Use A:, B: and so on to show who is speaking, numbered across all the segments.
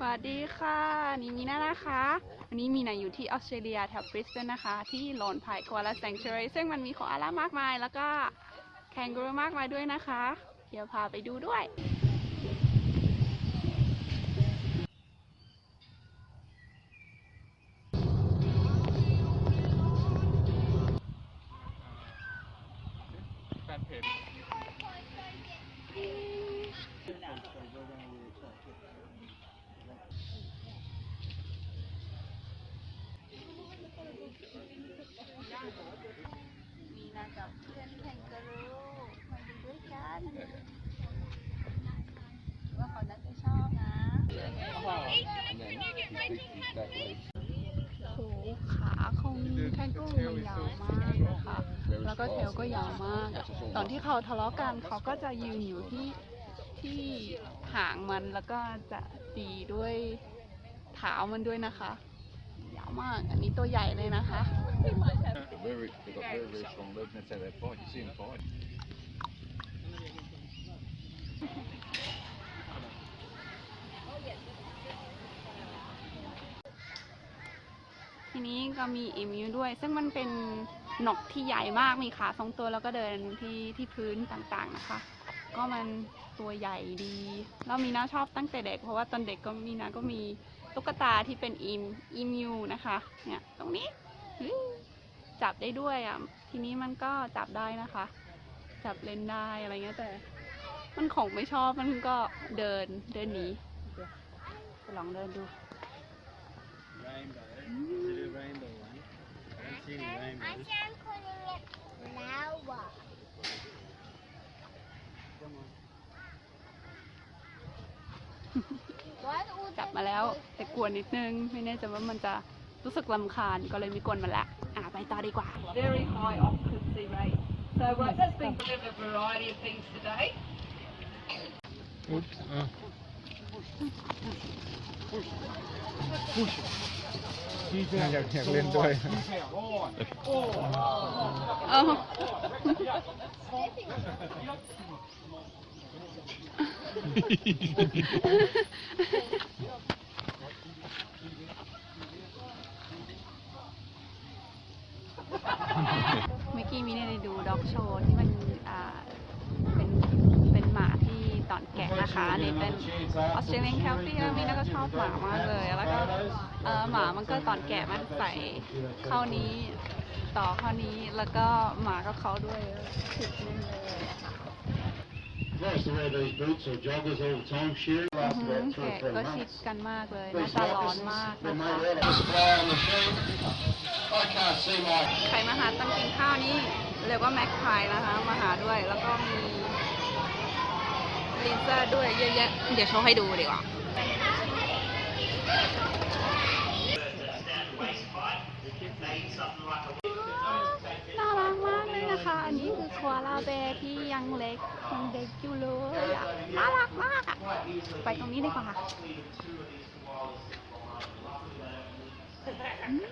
A: สวัสดีค่ะนี่มีนานะคะ วันนี้มีนาอยู่ที่ออสเตรเลียแถวบริสเบนนะคะ ที่โลนไพโคอาลาแซงเชูรีซึ่งมันมีโคอาลามากมาย แล้วก็แคนกูรูมากมายด้วยนะคะ เดี๋ยวพาไปดูด้วย
B: แฟนเพจ
A: มีนากับเพื่อนแคนกูรูมาดูด้วยกันว่าเขาน่าจะชอบนะโหขาของแคนกูรูมันยาวมากนะคะ แล้วก็เทลก็ยาวมาก ตอนที่เขาทะเลาะกันเขาก็จะยืนอยู่ที่ที่หางมันแล้วก็จะตีด้วยเท้ามันด้วยนะคะ มาก อันนี้ตัวใหญ่เลยนะคะ
C: very, they got very, very strong legs, and they fight. You see them fight.
A: ทีนี้ก็มีเอมิวด้วย ซึ่งมันเป็นนกที่ใหญ่มากมีขาสองตัวแล้วก็เดินที่ที่พื้นต่างๆนะคะ ก็มันตัวใหญ่ดี แล้วมีน้าชอบตั้งแต่เด็ก เพราะว่าตอนเด็กก็มีน้าก็มี ตุ๊กตาที่เป็นอีมอีมิวนะคะ เนี่ยตรงนี้จับได้ด้วยอะทีนี้มันก็จับได้นะคะ จับเล่นได้อะไรเงี้ยแต่ มันของไม่ชอบมันก็เดินเดินหนีไปลองเดินดู
D: Rainbow. To do rainbow one. I haven't seen a rainbow.
E: I'm calling it flower.
D: Come on.
A: จับมาแล้วแต่กลัวนิดนึง ไม่แน่ใจว่ามันจะรู้สึกลำคาญก็เลยไม่กวนมันละอะไปต่อดีกว่า Very high occupancy rate so right there's been a bit of a variety of things today
B: อยากอยากเล่นด้วย
A: เอ้า เมื่อกี้มีได้ดูด็อกโชว์ที่มันอ่าเป็นเป็นหมาที่ตอนแกะนะคะนี่เป็นออสเตรเลียนแคลฟี่แล้วมีน่าก็ชอบหมามากเลย แล้วก็เออหมามันก็ตอนแกะมันใส่เข้านี้ต่อเข้านี้แล้วก็หมาก็เขาด้วยถูกแน่เลย
F: nice to wear those boots or joggers all the time, shoes.
A: แขกก็ชิดกันมากเลยนะตาร้อนมากนะคะใครมาหาตั้งกินข้าวนี้เรียกว่าแม็กไพร์นะคะ มาหาด้วยแล้วก็มีลิซ่าด้วยเยอะๆเดี๋ยวโชว์ให้ดูดีกว่ารักมากเลยนะคะ อันนี้คือควาลาแบร์ที่ยังเล็กยังเด็กอยู่เลยอะน่ารักมากอะไปตรงนี้ดีกว่าอืม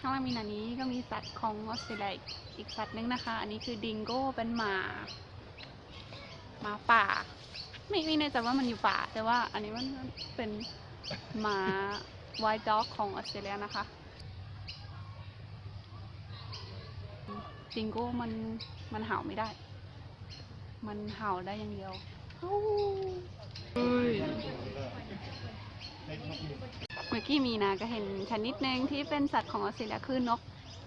A: ข้างล่างมีหนันนี้ก็มีสัตว์ของออสเตรเลียอีกสัตว์หนึงนะคะ อันนี้คือดิงโก้เป็นหมาหมาป่า ไม่ไม่แน่ใจว่ามันอยู่ป่า แต่ว่าอันนี้มันเป็นหมา white dog ของออสเตรเลียนะคะดิงโก้มันมันเห่าไม่ได้ มันเห่าได้อย่างเดียวเมื่อกี้มีนะก็เห็นชนิดหนึ่งที่เป็นสัตว์ของออสเตรเลียคือนก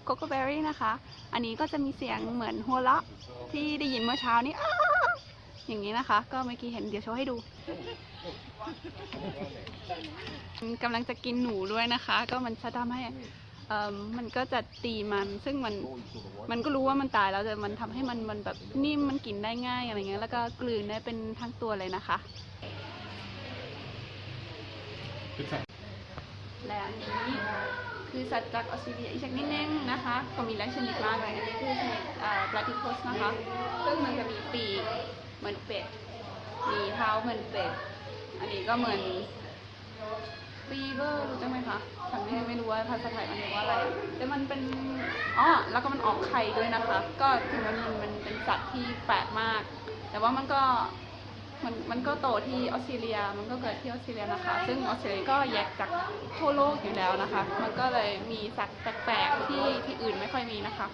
A: โกโกเบอรี่นะคะ อันนี้ก็จะมีเสียงเหมือนหัวเราะที่ได้ยินเมื่อเช้านี้ อย่างนี้นะคะ ก็เมื่อกี้เห็นเดี๋ยวโชว์ให้ดูกำลังจะกินหนูด้วยนะคะ ก็มันจะทำให้เอ่อมันก็จะตีมันซึ่งมันมันก็รู้ว่ามันตายแล้วแต่มันทำให้มันมันแบบนิ่มมันกินได้ง่ายอะไรเงี้ยแล้วก็กลืนได้เป็นทั้งตัวเลยนะคะ และอันนี้คือสัตว์จากออสเตรเลียอีกชนิดนึงนะคะ ก็มีหลายชนิดมากเลยอันนี้คือชนิดปลาติโคสนะคะ ซึ่งมันจะมีปีก เหมือนเป็ด มีเท้าเหมือนเป็ด อันนี้ก็เหมือนฟีเวอร์รู้จักไหมคะฉันไม่ไม่รู้ว่าภาษาไทยมันเรียกว่าอะไร แต่มันเป็น อ๋อ แล้วก็มันออกไข่ด้วยนะคะ ก็ถึงมันมันมันเป็นเป็นสัตว์ที่แปลกมาก แต่ว่ามันก็มันมันก็โตที่ออสเตรเลีย มันก็เกิดที่ออสเตรเลียนะคะ ซึ่งออสเตรเลียก็แยกจากทั่วโลกอยู่แล้วนะคะ มันก็เลยมีสัตว์แปลกๆที่ที่อื่นไม่ค่อยมีนะคะ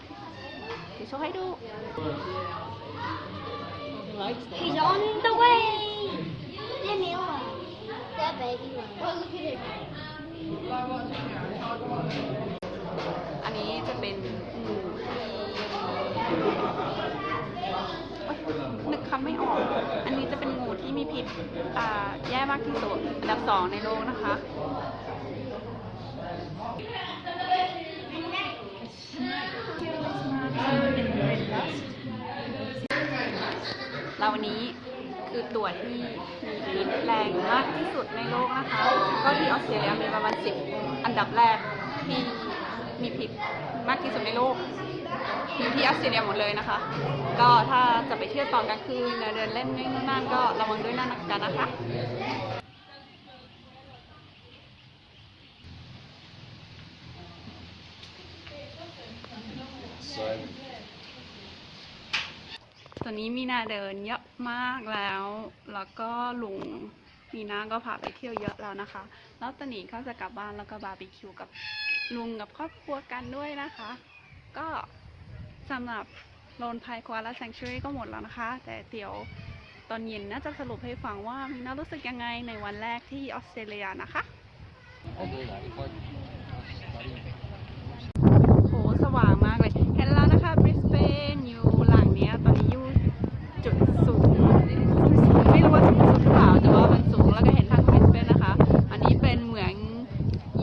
A: เดี๋ยวโชว์ให้ดู
E: He's on the way. Leave me alone. That baby one. Oh, look at it.
A: อันนี้จะเป็นงูที่นึกคำไม่ออก อันนี้จะเป็นงูที่มีพิษอ่าแย่มากที่สุดอันดับสองในโลกนะคะเราวันนี้คือตัวที่มีพิษแรงมากที่สุดในโลกนะคะ ก็ที่ออสเตรเลียมีประมาณสิบอันดับแรกที่มีพิษมากที่สุดในโลกที่ที่ออสเตรเลียหมดเลยนะคะ ก็ถ้าจะไปเที่ยวตอนกลางคืนเดินเล่นนี่นั่นก็ระวังด้วยนั่นกันนะคะ
C: So
A: ตอนนี้มีนาเดินเยอะมากแล้ว แล้วก็ลุงมีนาก็พาไปเที่ยวเยอะแล้วนะคะ แล้วตอนนี้ก็จะกลับบ้านแล้วก็บาร์บีคิวกับลุงกับครอบครัวกันด้วยนะคะ ก็สำหรับโลนพายควาและแซงชูรี่ก็หมดแล้วนะคะ แต่เดี๋ยวตอนเย็นน่าจะสรุปให้ฟังว่ามีนารู้สึกยังไงในวันแรกที่ออสเตรเลียนะคะ
C: I'll do that if I study.
A: โหสว่างมากเลย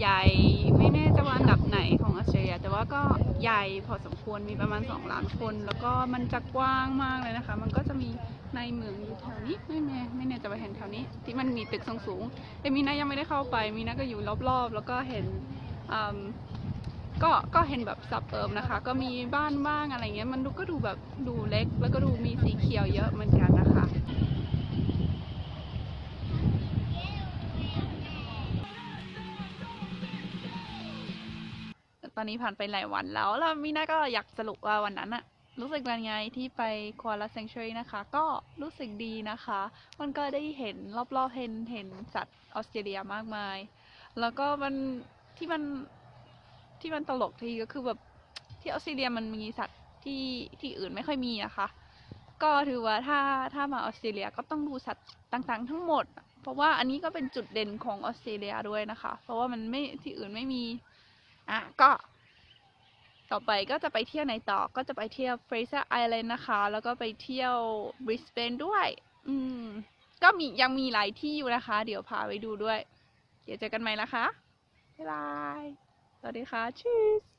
A: ใหญ่ไม่แน่ใจว่าอันดับไหนของออสเตรเลียแต่ว่าก็ใหญ่พอสมควรมีประมาณ 2 ล้านคน แล้วก็มันจะกว้างมากเลยนะคะ มันก็จะมีในเมืองอยู่แถวนี้ไม่แน่ไม่แน่จะไปเห็นแถวนี้ ที่มันมีตึกสูงๆแต่มีนายังไม่ได้เข้าไป มีนาก็อยู่รอบๆ แล้วก็เห็นก็ก็เห็นแบบซับเอิมนะคะ ก็มีบ้านบ้างอะไรเงี้ยมันดูก็ดูแบบดูเล็ก แล้วก็ดูมีสีเขียวเยอะเหมือนกันนะคะ ตอนนี้ผ่านไปหลายวันแล้ว แล้วมีน่าก็อยากสรุปว่าวันนั้นอะรู้สึกเป็นไงที่ไปควาลาเซงชรีนะคะ ก็รู้สึกดีนะคะ มันก็ได้เห็นรอบๆเห็นเห็นสัตว์ออสเตรเลียมากมาย แล้วก็มันที่มันที่มันตลกทีก็คือแบบที่ออสเตรเลียมันมีสัตว์ที่ที่อื่นไม่ค่อยมีนะคะ ก็ถือว่าถ้าถ้ามาออสเตรเลียก็ต้องดูสัตว์ต่างๆ ทั้งหมด เพราะว่าอันนี้ก็เป็นจุดเด่นของออสเตรเลียด้วยนะคะ เพราะว่ามันไม่ที่อื่นไม่มี อะก็ ต่อไปก็จะไปเที่ยวไหนต่อ ก็จะไปเที่ยว Fraser Island นะคะ แล้วก็ไปเที่ยว Brisbane ด้วย อืม ก็มียังมีหลายที่อยู่นะคะ เดี๋ยวพาไปดูด้วย เดี๋ยวเจอกันใหม่นะคะ บ๊ายบาย สวัสดีค่ะชีส